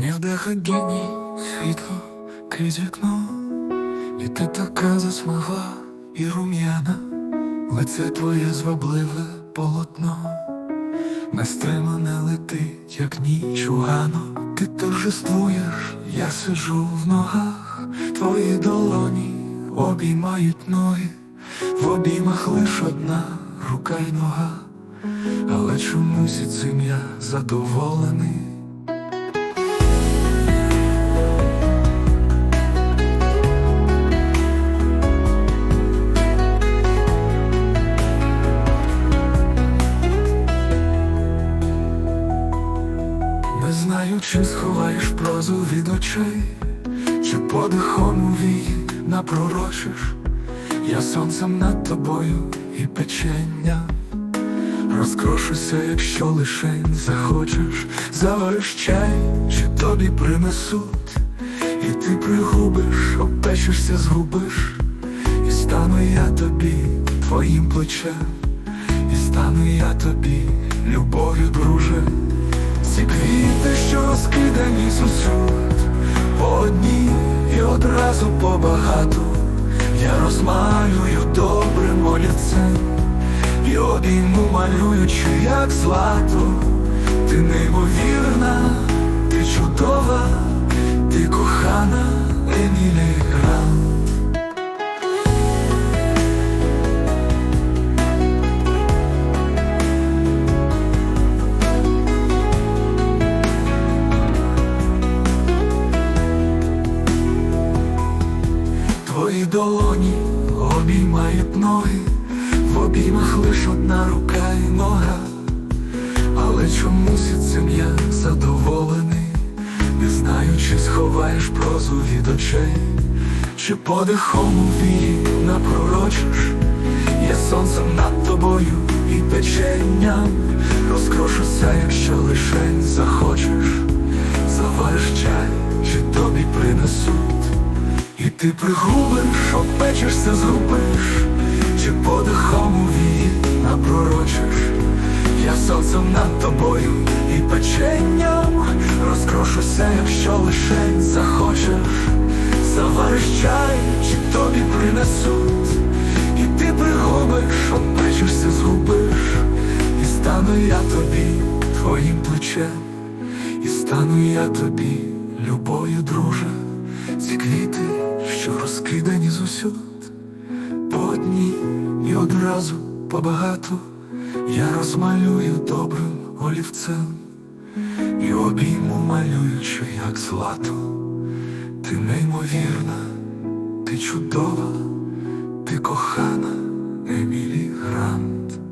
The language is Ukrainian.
Не вдихай геній світло крізь вікно, і ти така засмагла і рум'яна, лице твоє звабливе полотно, нестримане летить, як ніч у ганок. Ти торжествуєш, я сиджу в ногах, твої долоні обіймають ноги, в обіймах лиш одна рука й нога, але чомусь і цим я задоволений. Не знаю, чи сховаєш прозу від очей, чи подихом у вії напророчиш, я сонцем над тобою і печення. Розкрошуся, якщо лишень захочеш, завариш чи тобі принесуть, і ти пригубиш, обпечешся, згубиш, і стану я тобі твоїм плечем, і стану я тобі любов'ю, друже. Ці квіти, розкидані зусюд, по одній і одразу по багату, я розмалюю добрим олівцем, і обійму малюючи, як злату. Ти неймовірна, ти чудова, ти кохана обіймають ноги, в обіймах лиш одна рука і нога, але чомусь і цим я задоволений, не знаю, чи сховаєш прозу від очей, чи подихом у вії напророчиш, я сонцем над тобою і печенням. Розкрошуся, якщо лишень захочеш, ти пригубиш, обпечешся, згубиш, чи подихом у вії напророчиш, я сонцем над тобою і печенням розкрошуся, якщо лишень захочеш, завариш чай, чи тобі принесуть, і ти пригубиш, обпечешся, згубиш, і стану я тобі твоїм плечем, і стану я тобі повсюд, по одній і одразу побагато я розмалюю добрим олівцем і обійму малюючу, як злату. Ти неймовірна, ти чудова, ти кохана, Емілі Грант.